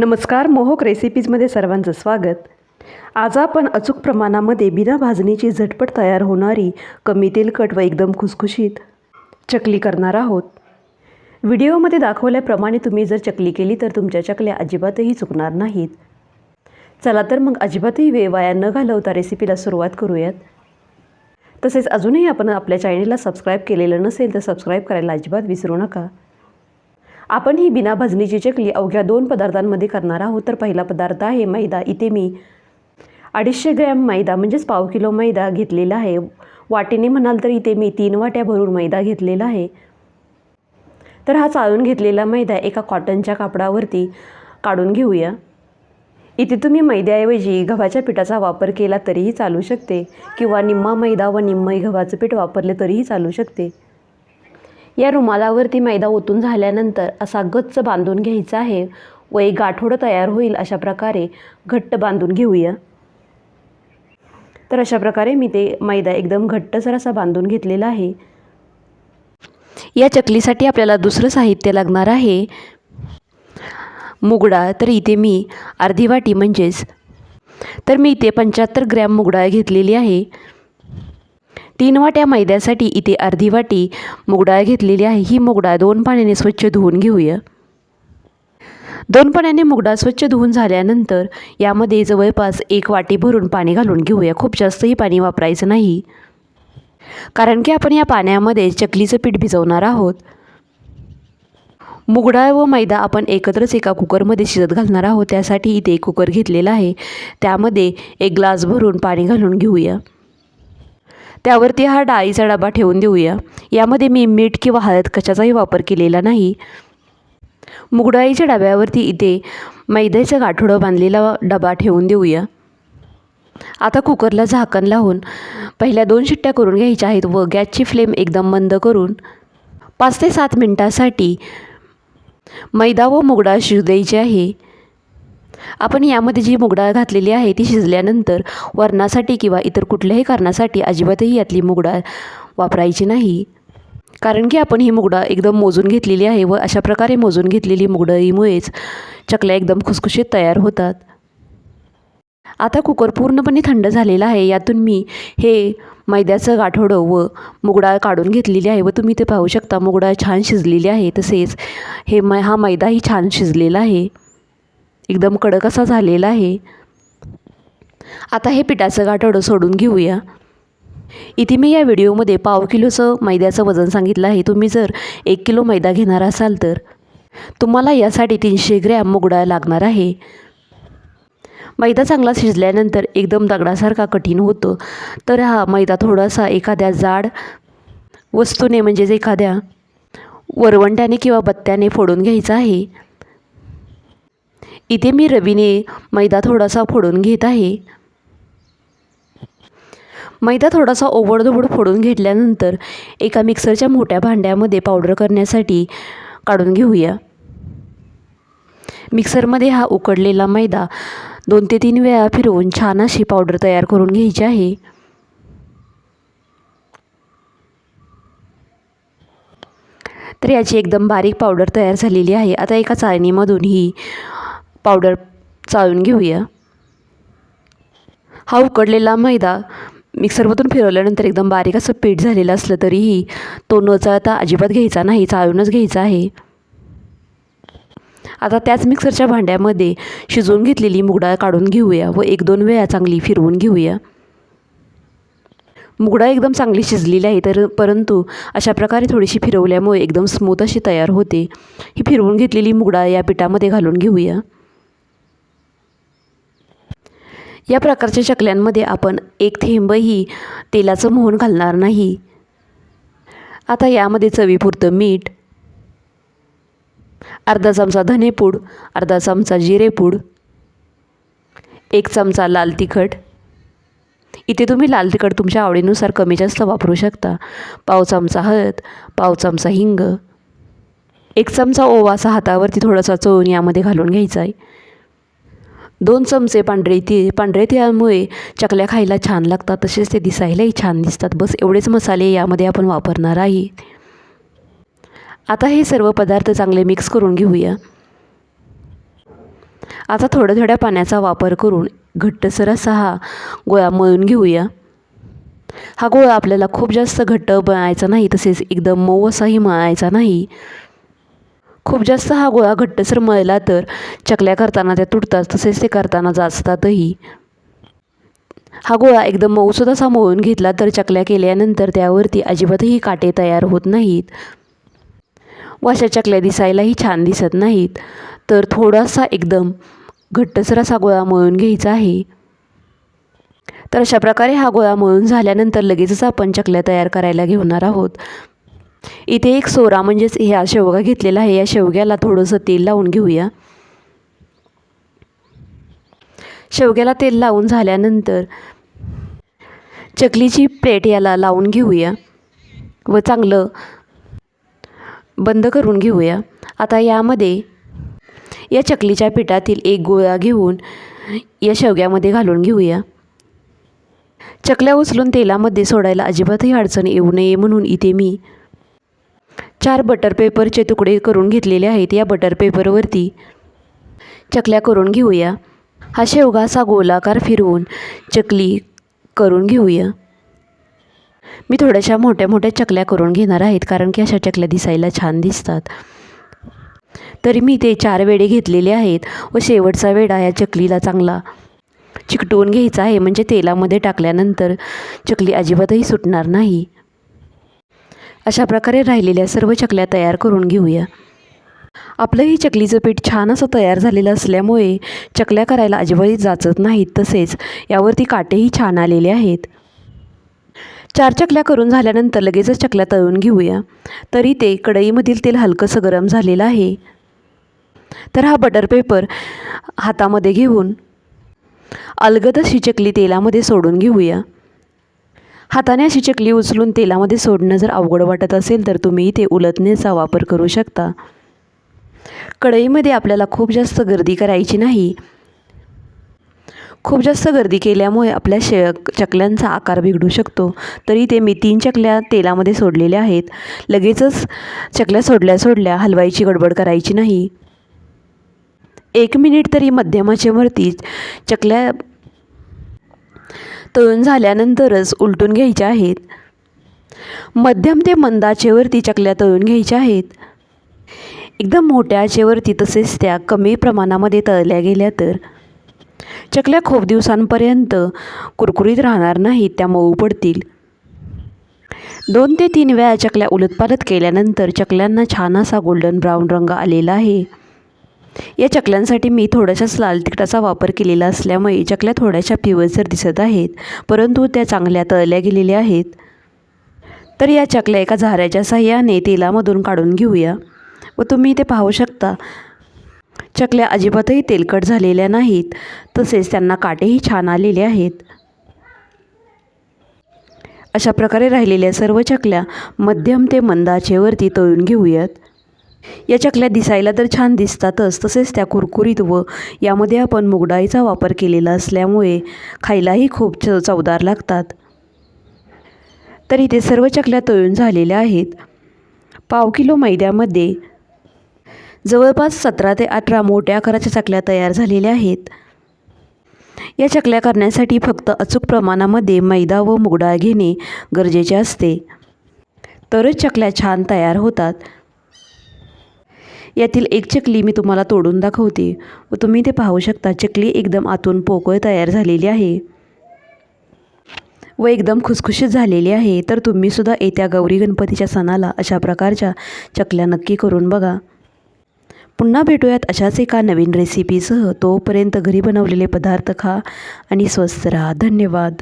नमस्कार मोहक रेसिपीजमध्ये सर्वांचं स्वागत. आज आपण अचूक प्रमाणामध्ये बिना भाजणीची झटपट तयार होणारी कमी तेलकट व एकदम खुसखुशीत चकली करणार आहोत. व्हिडिओमध्ये दाखवल्याप्रमाणे तुम्ही जर चकली केली तर तुमच्या चकल्या अजिबातही चुकणार नाहीत. चला तर मग अजिबातही वेळ वाया न घालवता रेसिपीला सुरुवात करूयात. तसेच अजूनही आपण आपल्या चॅनेलला सबस्क्राईब केलेलं नसेल तर सबस्क्राईब करायला अजिबात विसरू नका. आपण ही बिना भजनीची चकली अवघ्या दोन पदार्थांमध्ये करणार आहोत. तर पहिला पदार्थ आहे मैदा. इथे मी अडीचशे ग्रॅम मैदा म्हणजेच पाव किलो मैदा घेतलेला आहे. वाटीने म्हणाल तर इथे मी तीन वाट्या भरून मैदा घेतलेला आहे. तर हा चाळून घेतलेला मैदा एका कॉटनच्या कापडावरती काढून घेऊया. इथे तुम्ही मैद्याऐवजी गव्हाच्या पिठाचा वापर केला तरीही चालू शकते. किंवा निम्मा मैदा व निम्मई गव्हाचं पीठ वापरले तरीही चालू शकते. या रुमालावरती मैदा ओतून झाल्यानंतर असा गच्च बांधून घ्यायचा आहे. व एक गाठोडं तयार होईल अशा प्रकारे घट्ट बांधून घेऊया. तर अशा प्रकारे मी ते मैदा एकदम घट्टसर असा बांधून घेतलेला आहे. या चकलीसाठी आपल्याला दुसरं साहित्य लागणार आहे. मुगडा तर इथे मी अर्धी वाटी म्हणजेच तर मी इथे पंच्याहत्तर ग्रॅम मुगडा घेतलेली आहे. तीन वाट्या मैद्यासाठी इथे अर्धी वाटी मुगडाळ घेतलेली आहे. ही मुगडाळ दोन पाण्याने स्वच्छ धुवून घेऊया. दोन पाण्याने मुगडाळ स्वच्छ धुवून झाल्यानंतर यामध्ये जवळपास एक वाटी भरून पाणी घालून घेऊया. खूप जास्तही पाणी वापरायचं नाही. कारण की आपण या पाण्यामध्ये चकलीचं पीठ भिजवणार आहोत. मुगडाळ व मैदा आपण एकत्रच एका कुकरमध्ये शिजत घालणार आहोत. त्यासाठी इथे एक कुकर घेतलेला आहे. त्यामध्ये एक ग्लास भरून पाणी घालून घेऊया. त्यावरती हा डाळीचा डबा ठेवून देऊया. यामध्ये मी मीठ किंवा हळद कशाचाही वापर केलेला नाही. मुगडाळीच्या डब्यावरती इथे मैद्याचं गाठोडं बांधलेला डबा ठेवून देऊया. आता कुकरला झाकण लावून पहिल्या दोन शिट्ट्या करून घ्यायच्या आहेत व गॅसची फ्लेम एकदम मंद करून पाच ते सात मिनटासाठी मैदा व मुगडाळ शिजू द्यायची आहे. आपण यामध्ये जी मुगडाळ घातलेली आहे ती शिजल्यानंतर वरणासाठी किंवा इतर कुठल्याही कारणासाठी अजिबातही यातली मुगडाळ वापरायची नाही. कारण की आपण ही मुगडाळ एकदम मोजून घेतलेली आहे व अशा प्रकारे मोजून घेतलेली मुगडाळीमुळेच चकल्या एकदम खुसखुशीत तयार होतात. आता कुकर पूर्णपणे थंड झालेला आहे. यातून मी हे मैद्याचं गाठोडं व मुगडाळ काढून घेतलेली आहे व तुम्ही ते पाहू शकता मुगडाळ छान शिजलेली आहे. तसेच हे मै हा मैदाही छान शिजलेला आहे. एकदम कडक असा झालेला आहे. आता हे पिठाचं गाठोडं सोडून घेऊया. इथे मी या व्हिडिओमध्ये पाव किलोचं मैद्याचं वजन सांगितलं आहे. तुम्ही जर एक किलो मैदा घेणार असाल तर तुम्हाला यासाठी तीनशे ग्रॅम मुगडाळ लागणार आहे. मैदा चांगला शिजल्यानंतर एकदम दगडासारखा कठीण होतो. तर हा मैदा थोडासा एखाद्या जाड वस्तूने म्हणजेच एखाद्या वरवंट्याने किंवा बत्त्याने फोडून घ्यायचा आहे. इथे मी रवीने मैदा थोडासा फोडून घेत आहे. मैदा थोडासा ओबडधोबड फोडून घेतल्यानंतर एका मिक्सरच्या मोठ्या भांड्यामध्ये पावडर करण्यासाठी काढून घेऊया. मिक्सरमध्ये हा उकडलेला मैदा दोन ते तीन वेळा फिरवून छान अशी पावडर तयार करून घ्यायची आहे. तर याची एकदम बारीक पावडर तयार झालेली आहे. आता एका चाळणीमधून ही पावडर चाळून घेऊया. हा उकडलेला मैदा मिक्सरमधून फिरवल्यानंतर एकदम बारीक असं पीठ झालेलं असलं तरीही तो न चाळता अजिबात घ्यायचा नाही चाळूनच घ्यायचा आहे. आता त्याच मिक्सरच्या भांड्यामध्ये शिजवून घेतलेली मुगडाळ काढून घेऊया व एक दोन वेळा चांगली फिरवून घेऊया. मुगडाळ एकदम चांगली शिजलेली आहे तर परंतु अशा प्रकारे थोडीशी फिरवल्यामुळे एकदम स्मूथ अशी तयार होते. ही फिरवून घेतलेली मुगडाळ या पिठामध्ये घालून घेऊया. या प्रकारच्या चकल्यांमध्ये आपण एक थेंबही तेलाचं मोहन घालणार नाही. आता यामध्ये चवीपुरतं मीठ अर्धा चमचा धनेपूड अर्धा चमचा जिरेपूड एक चमचा लाल तिखट. इथे तुम्ही लाल तिखट तुमच्या आवडीनुसार कमी जास्त वापरू शकता. पाव चमचा हळद पाव चमचा हिंग एक चमचा ओवा असा हातावरती थोडासा चोळून यामध्ये घालून घ्यायचा आहे. दोन चमचे पांढरे ती पांढरे तिळामुळे चकल्या खायला छान लागतात तसेच ते दिसायलाही छान दिसतात. बस एवढेच मसाले यामध्ये आपण वापरणार आहे. आता हे सर्व पदार्थ चांगले मिक्स करून घेऊया. आता थोड्या थोड्या पाण्याचा वापर करून घट्टसर असा हा गोळा मळून घेऊया. हा गोळा आपल्याला खूप जास्त घट्ट मळायचा नाही तसेच एकदम मऊ असाही मळायचा नाही. खूप जास्त हा गोळा घट्टसर मळला तर चकल्या करताना त्या तुटतात तसेच ते करताना जाचतातही. हा गोळा एकदम मऊसूद असा मळून घेतला तर चकल्या केल्यानंतर त्यावरती अजिबातही काटे तयार होत नाहीत. व अशा चकल्या दिसायलाही छान दिसत नाहीत. तर थोडासा एकदम घट्टसर असा गोळा मळून घ्यायचा आहे तर अशा प्रकारे हा गोळा मळून झाल्यानंतर लगेचच आपण चकल्या तयार करायला घेणार आहोत. इथे एक सोरा म्हणजेच ह्या शेवगा घेतलेला आहे. या शेवग्याला थोडंसं तेल लावून घेऊया. शेवग्याला तेल लावून झाल्यानंतर चकलीची प्लेट याला लावून घेऊया व चांगलं बंद करून घेऊया. आता यामध्ये या चकलीच्या पिठातील एक गोळा घेऊन या शेवग्यामध्ये घालून घेऊया. चकल्या उचलून तेलामध्ये सोडायला अजिबातही अडचण येऊ नये म्हणून इथे मी चार बटर पेपरचे तुकडे करून घेतलेले आहेत. या बटर पेपरवरती चकल्या करून घेऊया. हा शेवगा असा गोलाकार फिरवून चकली करून घेऊया. मी थोड्याशा मोठ्या मोठ्या चकल्या करून घेणार आहेत कारण की अशा चकल्या दिसायला छान दिसतात. तरी मी ते चार वेडे घेतलेले आहेत व शेवटचा वेडा या चकलीला चांगला चिकटवून घ्यायचा आहे. म्हणजे तेलामध्ये टाकल्यानंतर चकली अजिबातही सुटणार नाही. अशा प्रकारे राहिलेल्या सर्व चकल्या तयार करून घेऊया. आपलंही चकलीचं पीठ छान असं तयार झालेलं असल्यामुळे चकल्या करायला अजिबात जाचत नाहीत तसेच यावरती काटेही छान आलेले आहेत. चार चकल्या करून झाल्यानंतर लगेचच चकल्या तळून घेऊया. तरी ते कढईमधील तेल हलकंसं गरम झालेलं आहे. तर हा बटर पेपर हातामध्ये घेऊन अलगदच ही चकली तेलामध्ये सोडून घेऊया. हाताने अशी चकली उचलून तेलामध्ये सोडणं जर अवघड वाटत असेल तर तुम्ही इथे उलटण्याचा वापर करू शकता. कढईमध्ये आपल्याला खूप जास्त गर्दी करायची नाही. खूप जास्त गर्दी केल्यामुळे आपल्या शे चकल्यांचा आकार बिघडू शकतो. तरी ते मी तीन चकल्या तेलामध्ये सोडलेल्या आहेत. लगेचच चकल्या सोडल्या सोडल्या हलवायची गडबड करायची नाही. एक मिनिट तरी मध्यमाचेवरती चकल्या तळून झाल्यानंतरच उलटून घ्यायच्या आहेत. मध्यम ते मंद आचेवरती चकल्या तळून घ्यायच्या आहेत. एकदम मोठ्या आचेवरती तसेच त्या कमी प्रमाणामध्ये तळल्या गेल्या तर. चकल्या खूप दिवसांपर्यंत कुरकुरीत राहणार नाहीत त्या मऊ पडतील. दोन ते तीन वेळा चकल्या उलटपालट केल्यानंतर चकल्यांना छान असा गोल्डन ब्राऊन रंग आलेला आहे. या चकल्यांसाठी मी थोड्याशाच लाल तिखटाचा वापर केलेला असल्यामुळे चकल्या थोड्याशा पिवळसर दिसत आहेत परंतु त्या चांगल्या तळल्या गेलेल्या आहेत. तर या चकल्या एका झाऱ्याच्या साह्याने तेलामधून काढून घेऊया. व तुम्ही इथे पाहू शकता. चकल्या अजिबातही तेलकट झालेल्या नाहीत तसेच त्यांना काटेही छान आलेले आहेत. अशा प्रकारे राहिलेल्या सर्व चकल्या मध्यम ते मंदाचेवरती तळून घेऊयात. या चकल्या दिसायला तर छान दिसतातच तसेच त्या कुरकुरीत व यामध्ये आपण मुगडाळीचा वापर केलेला असल्यामुळे खायलाही खूप च चवदार लागतात. तर इथे सर्व चकल्या तळून झालेल्या आहेत. पाव किलो मैद्यामध्ये जवळपास सतरा ते अठरा मोठ्या आकाराच्या चकल्या तयार झालेल्या आहेत. या चकल्या करण्यासाठी फक्त अचूक प्रमाणामध्ये मैदा व मुगडाळ घेणे गरजेचे असते. तरच चकल्या छान तयार होतात. यातील एक चकली मी तुम्हाला तोडून दाखवते व तुम्ही ते पाहू शकता चकली एकदम आतून पोकळ तयार झालेली आहे. व एकदम खुसखुशीत झालेली आहे. तर तुम्हीसुद्धा येत्या गौरी गणपतीच्या सणाला अशा प्रकारच्या चकल्या नक्की करून बघा. पुन्हा भेटूयात अशाच एका नवीन रेसिपीसह तोपर्यंत घरी बनवलेले पदार्थ खा आणि स्वस्थ राहा. धन्यवाद.